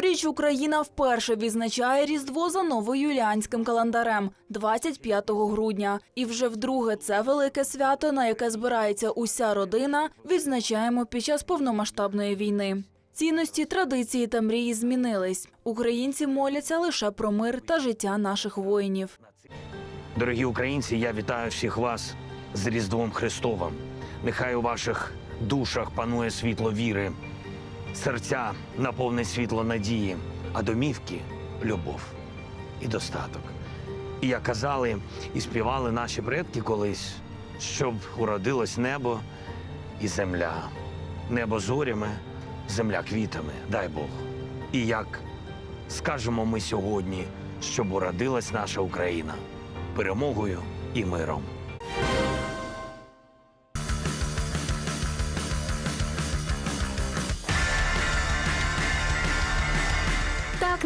Цьогоріч Україна вперше відзначає Різдво за новоюліанським календарем 25 грудня. І вже вдруге це велике свято, на яке збирається уся родина, відзначаємо під час повномасштабної війни. Цінності, традиції та мрії змінились. Українці моляться лише про мир та життя наших воїнів. Дорогі українці, я вітаю всіх вас з Різдвом Христовим. Нехай у ваших душах панує світло віри, серця наповне світло надії, а домівки любов і достаток. І як казали і співали наші предки колись, щоб уродилось небо і земля, небо зорями, земля квітами, дай Бог. І як скажемо ми сьогодні, щоб уродилась наша Україна перемогою і миром.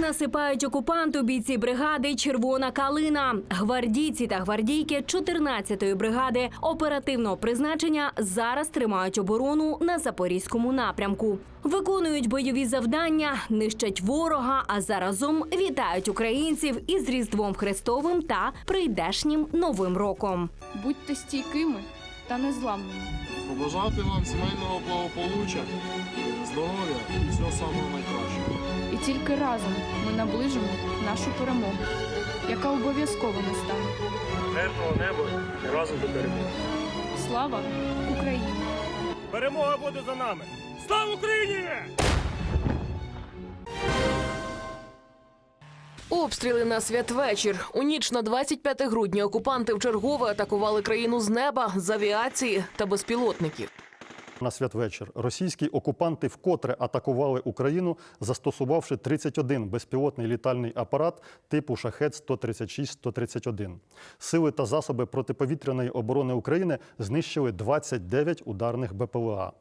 Насипають окупанту бійці бригади Червона калина. Гвардійці та гвардійки 14-ї бригади оперативного призначення зараз тримають оборону на запорізькому напрямку. Виконують бойові завдання, нищать ворога, а заразом вітають українців із Різдвом Христовим та прийдешнім новим роком. Будьте стійкими та незламними. Побажати вам сімейного благополуччя, здоров'я і всього самого найкращого. І тільки разом ми наближимо нашу перемогу, яка обов'язково настане. мирного неба і разом до перемоги. Слава Україні! Перемога буде за нами! Слава Україні! Обстріли на святвечір. У ніч на 25 грудня окупанти вчергове атакували країну з неба з авіації та безпілотників. На святвечір російські окупанти вкотре атакували Україну, застосувавши 31 безпілотний літальний апарат типу шахет 136-131. Сили та засоби протиповітряної оборони України знищили 29 ударних БПЛА.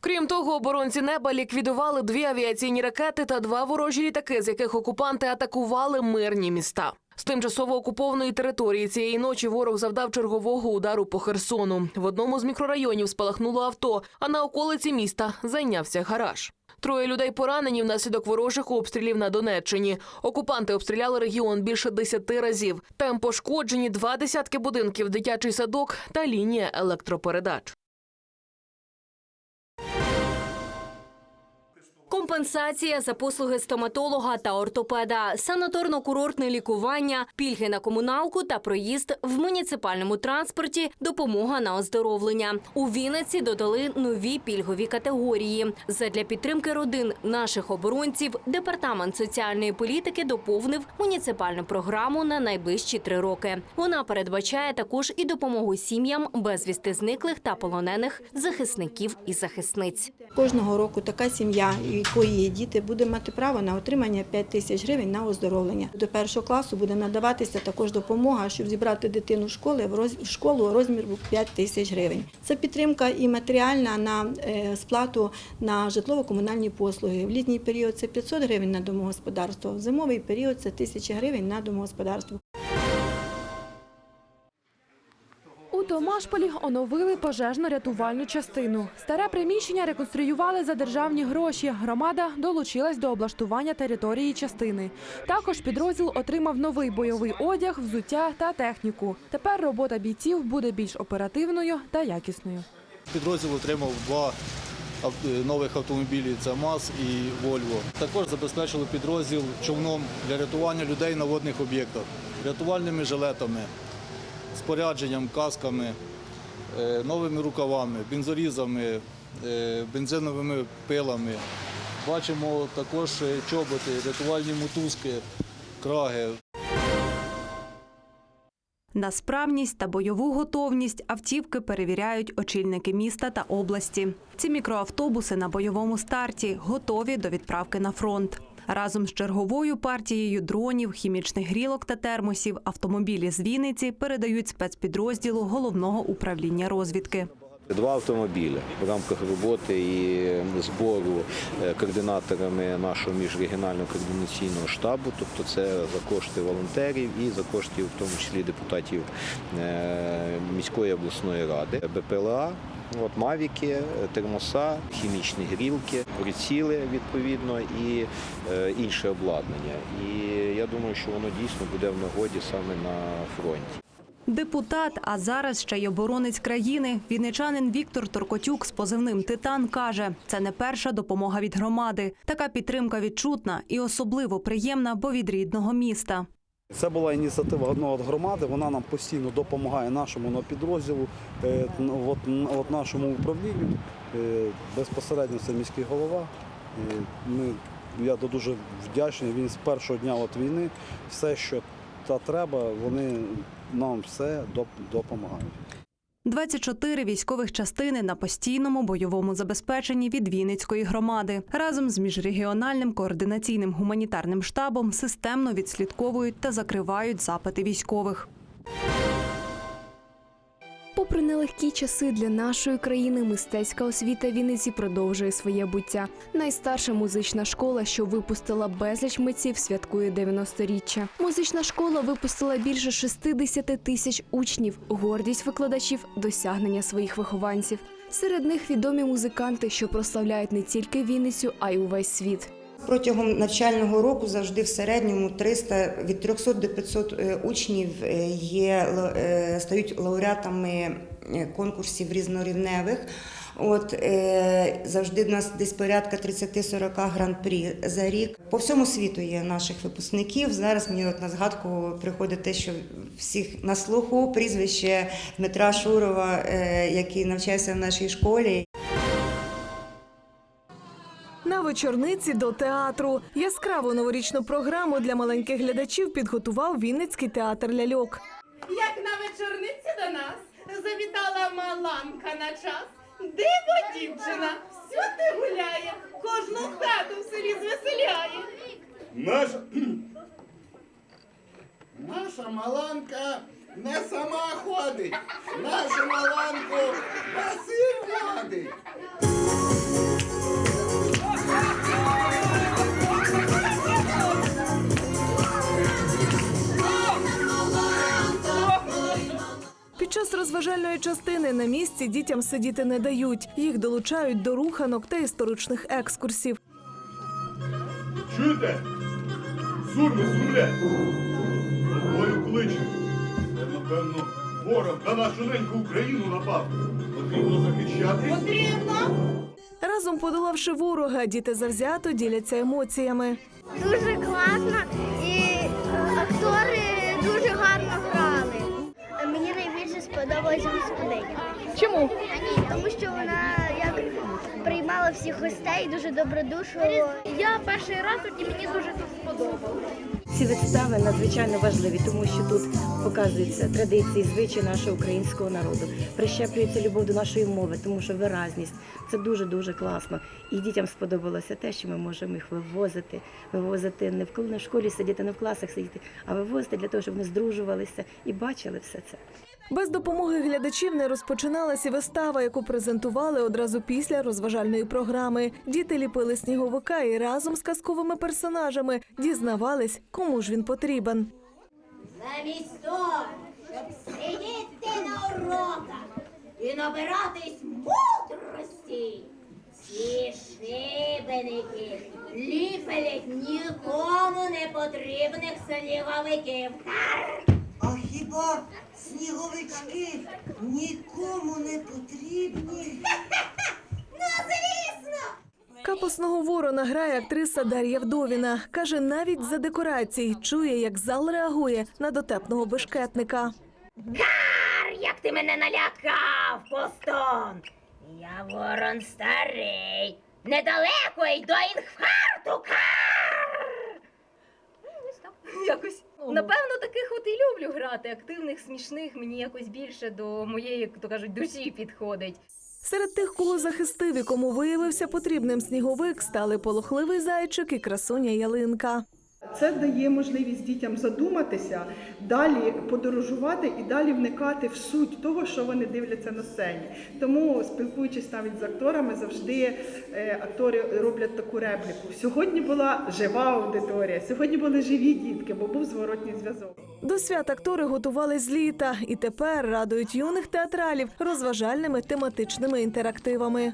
Крім того, оборонці неба ліквідували дві авіаційні ракети та два ворожі літаки, з яких окупанти атакували мирні міста. З тимчасово окупованої території цієї ночі ворог завдав чергового удару по Херсону. В одному з мікрорайонів спалахнуло авто, а на околиці міста зайнявся гараж. Троє людей поранені внаслідок ворожих обстрілів на Донеччині. Окупанти обстріляли регіон більше десяти разів. Там пошкоджені два десятки будинків, дитячий садок та лінія електропередач. Компенсація за послуги стоматолога та ортопеда, санаторно-курортне лікування, пільги на комуналку та проїзд в муніципальному транспорті, допомога на оздоровлення. У Вінниці додали нові пільгові категорії. Задля підтримки родин наших оборонців департамент соціальної політики доповнив муніципальну програму на найближчі три роки. Вона передбачає також і допомогу сім'ям безвісти зниклих та полонених захисників і захисниць. Кожного року така сім'я, є діти, буде мати право на отримання 5 тисяч гривень на оздоровлення. До першого класу буде надаватися також допомога, щоб зібрати дитину в школи в школу розмір 5 тисяч гривень. Це підтримка і матеріальна на е, сплату на житлово-комунальні послуги. В літній період це 500 гривень на домогосподарство, в зимовий період це 1000 гривень на домогосподарство. Томашполі оновили пожежно-рятувальну частину. Старе приміщення реконструювали за державні гроші. Громада долучилась до облаштування території частини. Також підрозділ отримав новий бойовий одяг, взуття та техніку. Тепер робота бійців буде більш оперативною та якісною. Підрозділ отримав два е, нових автомобілі це МАЗ і Вольво. Також забезпечили підрозділ човном для рятування людей на водних об'єктах, рятувальними жилетами, спорядженням, касками, е, новими рукавами, бензорізами, е, бензиновими пилами. Бачимо також е, чоботи, рятувальні мотузки, краги. На справність та бойову готовність автівки перевіряють очільники міста та області. Ці мікроавтобуси на бойовому старті готові до відправки на фронт. Разом з черговою партією дронів, хімічних грілок та термосів автомобілі з Вінниці передають спецпідрозділу головного управління розвідки. Два автомобілі в рамках роботи і збору е, координаторами нашого міжрегіонального координаційного штабу, тобто це за кошти волонтерів і за кошти, в тому числі депутатів е, міської обласної ради, БПЛА. От мавіки, термоса, хімічні грілки, приціли відповідно і е, інше обладнання. І я думаю, що воно дійсно буде в нагоді саме на фронті. Депутат, а зараз ще й оборонець країни, вінничанин Віктор Торкотюк з позивним Титан каже, це не перша допомога від громади. Така підтримка відчутна і особливо приємна, бо від рідного міста. Це була ініціатива одного громади. Вона нам постійно допомагає нашому на підрозділу, е, от нашому управлінню. Е, Безпосередньо це міський голова. Е, Ми, я дуже вдячний. Він з першого дня от війни все, що та треба, вони нам все доп- допомагають. 24 військових частини на постійному бойовому забезпеченні від Вінницької громади разом з міжрегіональним координаційним гуманітарним штабом системно відслідковують та закривають запити військових. Попри нелегкі часи для нашої країни, мистецька освіта Вінниці продовжує своє буття. Найстарша музична школа, що випустила безліч митців, святкує 90-річчя. Музична школа випустила більше 60 тисяч учнів, гордість викладачів, досягнення своїх вихованців. Серед них відомі музиканти, що прославляють не тільки Вінницю, а й увесь світ. Протягом навчального року завжди в середньому 300, від 300 до 500 е, учнів е, є, е, стають лауреатами конкурсів різнорівневих. От е, завжди в нас десь порядка 30-40 гран-прі за рік. По всьому світу є наших випускників. Зараз мені от на згадку приходить те, що всіх на слуху прізвище Дмитра Шурова, е, який навчався в нашій школі. Вечорниці до театру яскраву новорічну програму для маленьких глядачів підготував Вінницький театр ляльок. Як на вечорниці до нас завітала маланка на час. Диво дівчина, всюди гуляє, кожну хату в селі звеселяє. Наша Наша маланка не сама ходить, нашу маланку час частини на місці дітям сидіти не дають. Їх долучають до руханок та історичних екскурсів. чуєте? Сурми, суля! Тобою кличе. Це, напевно, ворог на нашу неньку Україну напав. Потрібно захищати. Потрібно. Разом подолавши ворога, діти завзято діляться емоціями. Дуже класно Чому? Тому що вона як приймала всіх гостей дуже добродушно. Я перший раз і мені дуже тут сподобалось. Ці вистави надзвичайно важливі, тому що тут показуються традиції, звичаї нашого українського народу. Прищеплюється любов до нашої мови, тому що виразність це дуже дуже класно. І дітям сподобалося те, що ми можемо їх вивозити, вивозити не в кол- не в школі сидіти, не в класах сидіти, а вивозити для того, щоб вони здружувалися і бачили все це. Без допомоги глядачів не розпочиналася вистава, яку презентували одразу після розважальної програми. Діти ліпили сніговика і разом з казковими персонажами дізнавались, кому ж він потрібен. Замість того, щоб сидіти на уроках і набиратись мудрості. Ці шибеники ліпелять нікому не потрібних сніговиків. Хіба сніговички нікому не потрібні? Ну, звісно! Капосного ворона грає актриса Дар'я Вдовіна. Каже, навіть за декорацій чує, як зал реагує на дотепного бешкетника. Кар, як ти мене налякав, постон! Я ворон старий. Недалеко й до інфаркту. Якось напевно таких от і люблю грати. Активних, смішних мені якось більше до моєї, як то кажуть, душі підходить. Серед тих, кого захистив і кому виявився потрібним сніговик, стали полохливий зайчик і красуня ялинка. Це дає можливість дітям задуматися, далі подорожувати і далі вникати в суть того, що вони дивляться на сцені. Тому, спілкуючись навіть з акторами, завжди е, актори роблять таку репліку. Сьогодні була жива аудиторія, сьогодні були живі дітки, бо був зворотній зв'язок. До свят актори готувались з літа і тепер радують юних театралів розважальними тематичними інтерактивами.